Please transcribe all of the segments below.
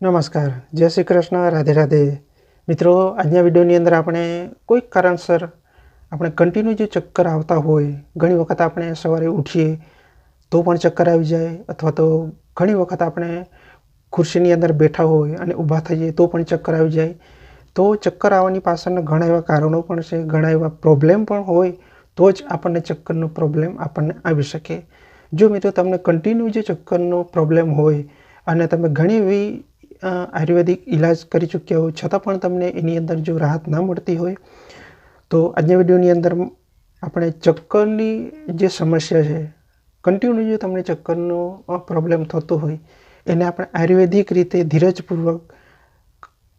નમસ્કાર. જય શ્રી કૃષ્ણ. રાધે રાધે. મિત્રો, આજના વિડીયોની અંદર આપણે કોઈક કારણસર આપણે કન્ટિન્યુ જે ચક્કર આવતા હોય, ઘણી વખત આપણે સવારે ઉઠીએ તો પણ ચક્કર આવી જાય અથવા તો ઘણી વખત આપણે ખુરશીની અંદર બેઠા હોય અને ઊભા થઈએ તો પણ ચક્કર આવી જાય. તો ચક્કર આવવાની પાછળના ઘણા એવા કારણો પણ છે, ઘણા એવા પ્રોબ્લેમ પણ હોય તો જ આપણને ચક્કરનો પ્રોબ્લેમ આપણને આવી શકે. જો મિત્રો, તમને કન્ટિન્યુ જે ચક્કરનો પ્રોબ્લેમ હોય અને તમે ઘણી એવી આયુર્વેદિક ઇલાજ કરી ચૂક્યા હોય, છતાં પણ તમને એની અંદર જો રાહત ના મળતી હોય, તો આજના વિડીયોની અંદર આપણે ચક્કરની જે સમસ્યા છે કન્ટિન્યુ જો તમને ચક્કરનો પ્રોબ્લેમ થતો હોય, એને આપણે આયુર્વેદિક રીતે ધીરજપૂર્વક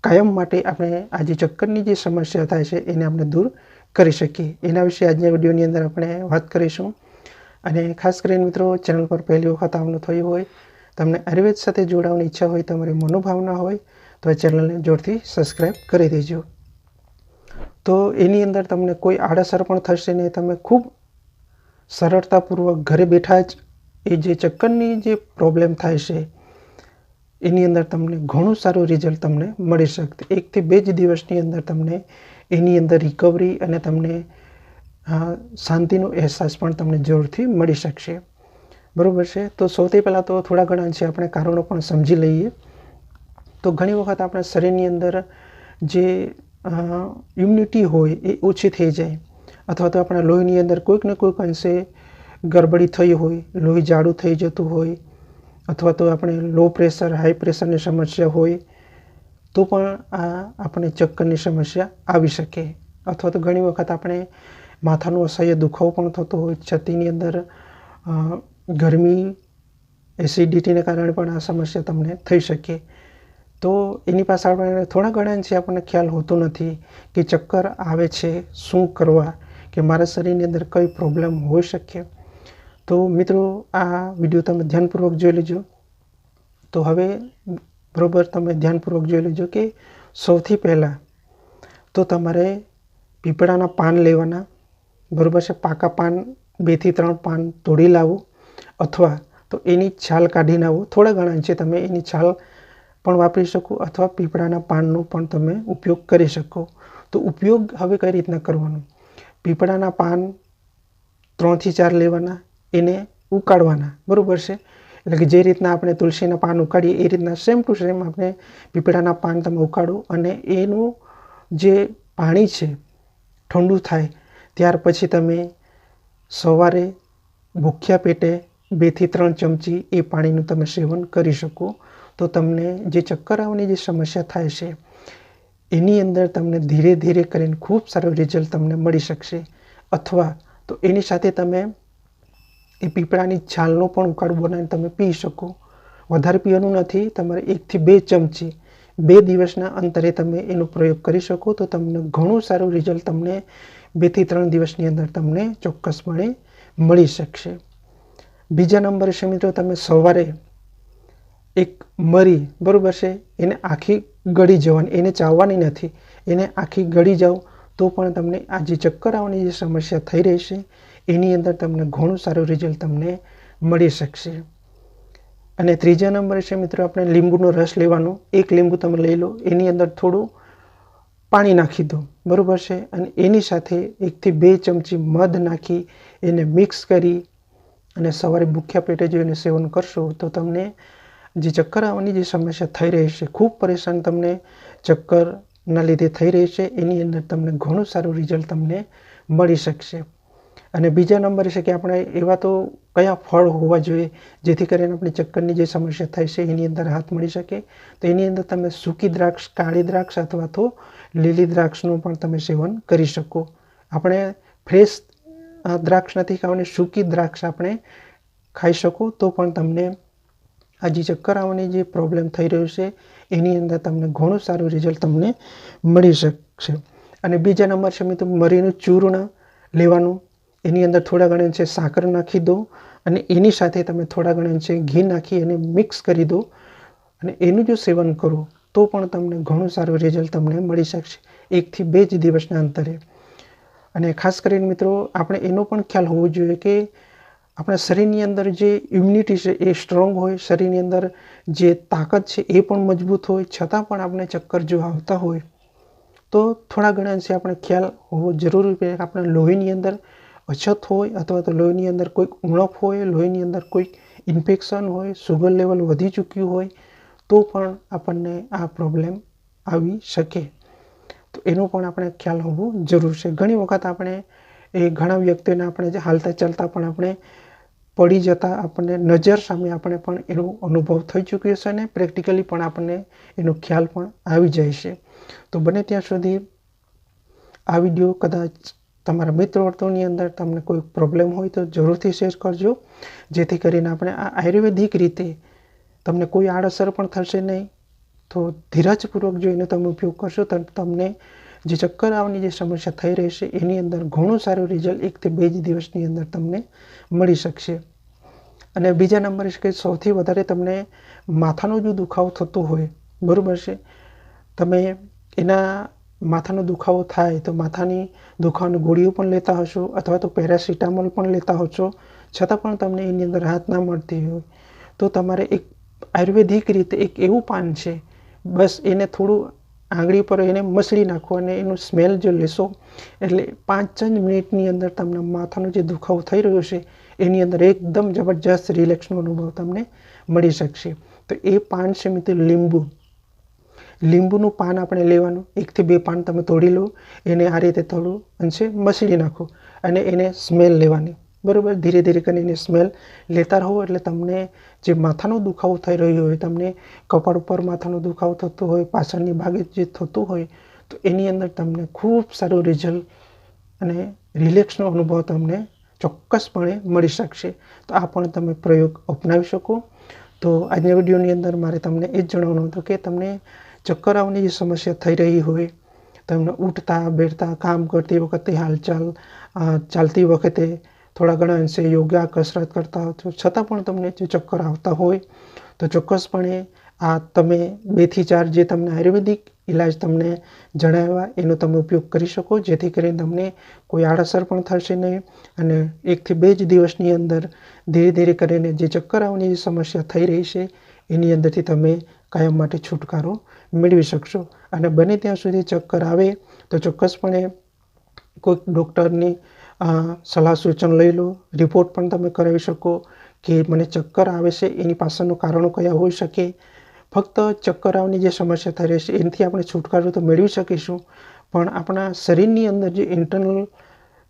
કાયમ માટે આપણે આ જે ચક્કરની જે સમસ્યા થાય છે, એને આપણે દૂર કરી શકીએ. એના વિશે આજના વિડીયોની અંદર આપણે વાત કરીશું. અને ખાસ કરીને મિત્રો, ચેનલ પર પહેલી વખત આવનું થયું હોય તમને આયુર્વેદ સાથે જોડાવાની ઈચ્છા હોય, તમારી મનોભાવના હોય, તો આ ચેનલને જોરથી સબસ્ક્રાઈબ કરી દેજો. તો એની અંદર તમને કોઈ આડઅસર પણ થશે નહીં, તમે ખૂબ સરળતાપૂર્વક ઘરે બેઠા જ એ જે ચક્કરની જે પ્રોબ્લેમ થાય છે, એની અંદર તમને ઘણું સારું રિઝલ્ટ તમને મળી શકશે. એકથી બે જ દિવસની અંદર તમને એની અંદર રિકવરી અને તમને શાંતિનો અહેસાસ પણ તમને જરૂરથી મળી શકશે. બરાબર છે? તો સૌથી પહેલાં તો થોડા ઘણા છે આપણે કારણો પણ સમજી લઈએ. તો ઘણી વખત આપણા શરીરની અંદર જે ઇમ્યુનિટી હોય એ ઓછી થઈ જાય. અથવા તો આપણા લોહીની અંદર કોઈક ને કોઈક અંશે ગડબડી થઈ હોય, લોહી જાડું થઈ જતું હોય, અથવા તો આપણે લો પ્રેશર હાઈ પ્રેશરની સમસ્યા હોય, તો પણ આ આપણે ચક્કરની સમસ્યા આવી શકે. અથવા તો ઘણી વખત આપણે માથાનો અસહ્ય દુખાવો પણ થતો હોય, છતીની અંદર ગરમી એસિડિટીને કારણે પણ આ સમસ્યા તમને થઈ શકે. તો એની પાસે આપણે થોડા ઘણા અંશે આપણને ખ્યાલ હોતો નથી કે ચક્કર આવે છે, શું કરવા, કે મારા શરીરની અંદર કઈ પ્રોબ્લેમ હોઈ શકે. તો મિત્રો, આ વીડિયો તમે ધ્યાનપૂર્વક જોઈ લેજો. તો હવે બરોબર તમે ધ્યાનપૂર્વક જોઈ લેજો કે સૌથી પહેલાં તો તમારે પીપળાના પાન લેવાના. બરોબર છે, પાકા પાન બેથી ત્રણ પાન તોડી લાવો. અથવા તો એની છાલ કાઢીને આવો. થોડા ઘણા અંશે તમે એની છાલ પણ વાપરી શકો અથવા પીપળાના પાનનો પણ તમે ઉપયોગ કરી શકો. તો ઉપયોગ હવે કઈ રીતના કરવાનો? પીપળાના પાન ત્રણથી ચાર લેવાના, એને ઉકાળવાના. બરાબર છે? એટલે કે જે રીતના આપણે તુલસીના પાન ઉકાળીએ, એ રીતના સેમ ટુ સેમ આપણે પીપળાના પાન તમે ઉકાળો અને એનું જે પાણી છે, ઠંડુ થાય, ત્યાર પછી તમે સવારે ભૂખ્યા પેટે બેથી ત્રણ ચમચી એ પાણીનું તમે સેવન કરી શકો. તો તમને જે ચક્કર આવવાની જે સમસ્યા થાય છે, એની અંદર તમને ધીરે ધીરે કરીને ખૂબ સારું રિઝલ્ટ તમને મળી શકશે. અથવા તો એની સાથે તમે એ પીપળાની છાલનો પણ ઉકાળો બનાવીને તમે પી શકો. વધારે પીવાનું નથી, તમારે એકથી બે ચમચી બે દિવસના અંતરે તમે એનો પ્રયોગ કરી શકો. તો તમને ઘણું સારું રિઝલ્ટ તમને બેથી ત્રણ દિવસની અંદર તમને ચોક્કસપણે મળી શકશે. બીજા નંબરે છે મિત્રો તમે સવારે એક મરી, બરાબર છે? એને આખી ગળી જવાની, એને ચાવવાની નથી. એને આખી ગળી જાઓ તો પણ તમને આ જે ચક્કર આવવાની જે સમસ્યા થઈ રહી છે, એની અંદર તમને ઘણું સારું રિઝલ્ટ તમને મળી શકશે. અને ત્રીજા નંબરે છે મિત્રો આપણે લીંબુનો રસ લેવાનો. એક લીંબુ તમે લઈ લો, એની અંદર થોડું પાણી નાખી દો, બરાબર છે? અને એની સાથે એકથી બે ચમચી મધ નાખી, એને મિક્સ કરી અને સવારે ભૂખ્યા પેટે જો એને સેવન કરશો તો તમને જે ચક્કર આવવાની જે સમસ્યા થઈ રહી છે, ખૂબ પરેશાન તમને ચક્કરના લીધે થઈ રહી છે, એની અંદર તમને ઘણું સારું રિઝલ્ટ તમને મળી શકશે. અને બીજા નંબરે છે કે આપણે એવા તો કયા ફળ હોવા જોઈએ, જેથી કરીને આપણી ચક્કરની જે સમસ્યા થાય છે, એની અંદર હાથ મળી શકે. તો એની અંદર તમે સૂકી દ્રાક્ષ, કાળી દ્રાક્ષ અથવા તો લીલી દ્રાક્ષનું પણ તમે સેવન કરી શકો. આપણે ફ્રેશ દ્રાક્ષ નથી ખાવાની, સૂકી દ્રાક્ષ આપણે ખાઈ શકો તો પણ તમને આ ચક્કર આવવાની જે પ્રોબ્લેમ થઈ રહ્યો છે, એની અંદર તમને ઘણું સારું રિઝલ્ટ તમને મળી શકશે. અને બીજા નંબર છે મિત્રો, મરીનું ચૂર્ણ લેવાનું. એની અંદર થોડા ઘણા છે સાકર નાખી દો અને એની સાથે તમે થોડા ઘણા છે ઘી નાખી અને મિક્સ કરી દો અને એનું જો સેવન કરો તો પણ તમને ઘણું સારું રિઝલ્ટ તમને મળી શકશે. એકથી બે જ દિવસના અંતરે. અને ખાસ કરીને મિત્રો, આપણે એનો પણ ખ્યાલ હોવો જોઈએ કે આપણા શરીરની અંદર જે ઇમ્યુનિટી છે એ સ્ટ્રોંગ હોય, શરીરની અંદર જે તાકાત છે એ પણ મજબૂત હોય, છતાં પણ આપણે ચક્કર જો આવતા હોય, તો થોડા ઘણા અંશે આપણે ખ્યાલ હોવો જરૂરી છે આપણે લોહીની અંદર અછત હોય અથવા તો લોહીની અંદર કોઈક ઉણપ હોય, લોહીની અંદર કોઈક ઇન્ફેક્શન હોય સુગર લેવલ વધી ચૂક્યું હોય, તો પણ આપણને આ પ્રોબ્લેમ આવી શકે. તો એનો પણ આપણે ખ્યાલ હોવો જરૂર છે. ઘણી વખત આપણે એ ઘણા વ્યક્તિઓને આપણે હાલતા ચાલતા પણ આપણે પડી જતા આપણને નજર સામે આપણે પણ એનો અનુભવ થઈ ચૂક્યો છે અને પ્રેક્ટિકલી પણ આપણને એનો ખ્યાલ પણ આવી જાય છે. તો બને ત્યાં સુધી આ વીડિયો કદાચ તમારા મિત્ર વર્તુળની અંદર તમને કોઈ પ્રોબ્લેમ હોય તો જરૂરથી શેર કરજો. જેથી કરીને આપણે આ આયુર્વેદિક રીતે તમને કોઈ આડઅસર પણ થશે નહીં. તો ધીરજપૂર્વક જો એનો તમે ઉપયોગ કરશો તો તમને જે ચક્કર આવવાની જે સમસ્યા થઈ રહેશે, એની અંદર ઘણું સારું રિઝલ્ટ એકથી બે જ દિવસની અંદર તમને મળી શકશે. અને બીજા નંબરે છે કે સૌથી વધારે તમને માથાનો જો દુખાવો થતો હોય, બરાબર છે? તમે એના માથાનો દુખાવો થાય તો માથાની દુખાવાની ગોળીઓ પણ લેતા હશો અથવા તો પેરાસિટામોલ પણ લેતા હશો, છતાં પણ તમને એની અંદર રાહત ના મળતી હોય. તો તમારે એક આયુર્વેદિક રીતે એક એવું પાન છે બસ એને થોડું આંગળી પર એને મસળી નાખો અને એનું સ્મેલ જો લેશો, એટલે પાંચ જ મિનિટની અંદર તમને માથાનો જે દુખાવો થઈ રહ્યો છે, એની અંદર એકદમ જબરજસ્ત રિલેક્સનો અનુભવ તમને મળી શકશે. તો એ પાન છે મિત્રો લીંબુ. લીંબુનું પાન આપણે લેવાનું, એકથી બે પાન તમે તોડી લો, એને આ રીતે થોડું અંશે મસળી નાખો અને એને સ્મેલ લેવાની. બરાબર? ધીરે ધીરે કરીને સ્મેલ લેતા રહો એટલે તમને જે માથાનો દુખાવો થઈ રહ્યો હોય, તમને કપાળ ઉપર માથાનો દુખાવો થતો હોય, પાછળની ભાગે જે થતું હોય, તો એની અંદર તમને ખૂબ સારું રિઝલ્ટ અને રિલેક્સનો અનુભવ તમને ચોક્કસપણે મળી શકશે. તો આ પણ તમે પ્રયોગ અપનાવી શકો. તો આજના વિડીયોની અંદર મારે તમને એ જ જણાવવાનું હતું કે તમને ચક્કર આવવાની જે સમસ્યા થઈ રહી હોય, તમને ઉઠતા, બેઠતા, કામ કરતી વખતે હાલચાલ ચાલતી વખતે થોડા ઘણા અંશે યોગા કસરત કરતા હો છો. છતાં પણ તમને જો ચક્કર આવતા હોય, તો ચોક્કસપણે આ તમે બેથી ચાર જે તમને આયુર્વેદિક ઇલાજ તમને જણાવ્યા, એનો તમે ઉપયોગ કરી શકો. જેથી કરીને તમને કોઈ આડઅસર પણ થશે નહીં અને એકથી બે જ દિવસની અંદર ધીરે ધીરે કરીને જે ચક્કર આવવાની જે સમસ્યા થઈ રહી છે, એની અંદરથી તમે કાયમ માટે છુટકારો મેળવી શકશો. અને બને ત્યાં સુધી ચક્કર આવે, તો ચોક્કસપણે કોઈક ડૉક્ટરની સલાહ સૂચન લઈ લો રિપોર્ટ પણ તમે કરાવી શકો કે મને ચક્કર આવે છે, એની પાછળનું કારણો કયા હોઈ શકે. ફક્ત ચક્કર આવવાની જે સમસ્યા થઈ રહી છે એનાથી આપણે છુટકારો તો મેળવી શકીશું. પણ આપણા શરીરની અંદર જે ઇન્ટરનલ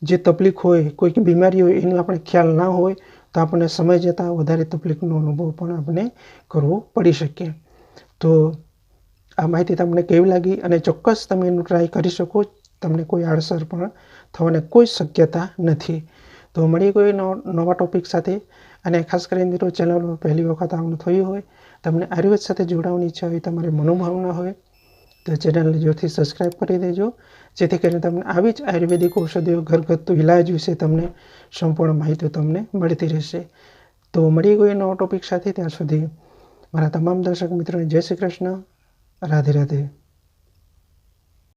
જે તકલીફ હોય, કોઈક બીમારી હોય, એનો આપણે ખ્યાલ ના હોય, તો આપણને સમય જતાં વધારે તકલીફનો અનુભવ પણ આપણે કરવો પડી શકે. તો આ માહિતી તમને કેવી લાગી અને ચોક્કસ તમે એનું ટ્રાય કરી શકો. તમને કોઈ આડસર પણ થવાની કોઈ શક્યતા નથી. તો મળીએ કોઈ નવા ટોપિક સાથે. અને ખાસ કરીને મિત્રો ચેનલ પહેલી વખત આવવાનું થયું હોય, તમને આયુર્વેદ સાથે જોડાવાની ઈચ્છા હોય, તમારી મનોભાવના હોય, તો ચેનલને જોરથી સબસ્ક્રાઈબ કરી દેજો. જેથી કરીને તમને આવી જ આયુર્વેદિક ઔષધિઓ, ઘરગથ્થુ ઇલાજ વિશે તમને સંપૂર્ણ માહિતી તમને મળતી રહેશે. તો મળીએ કોઈ નવા ટોપિક સાથે. ત્યાં સુધી મારા તમામ દર્શક મિત્રોને જય શ્રી કૃષ્ણ. રાધે રાધે.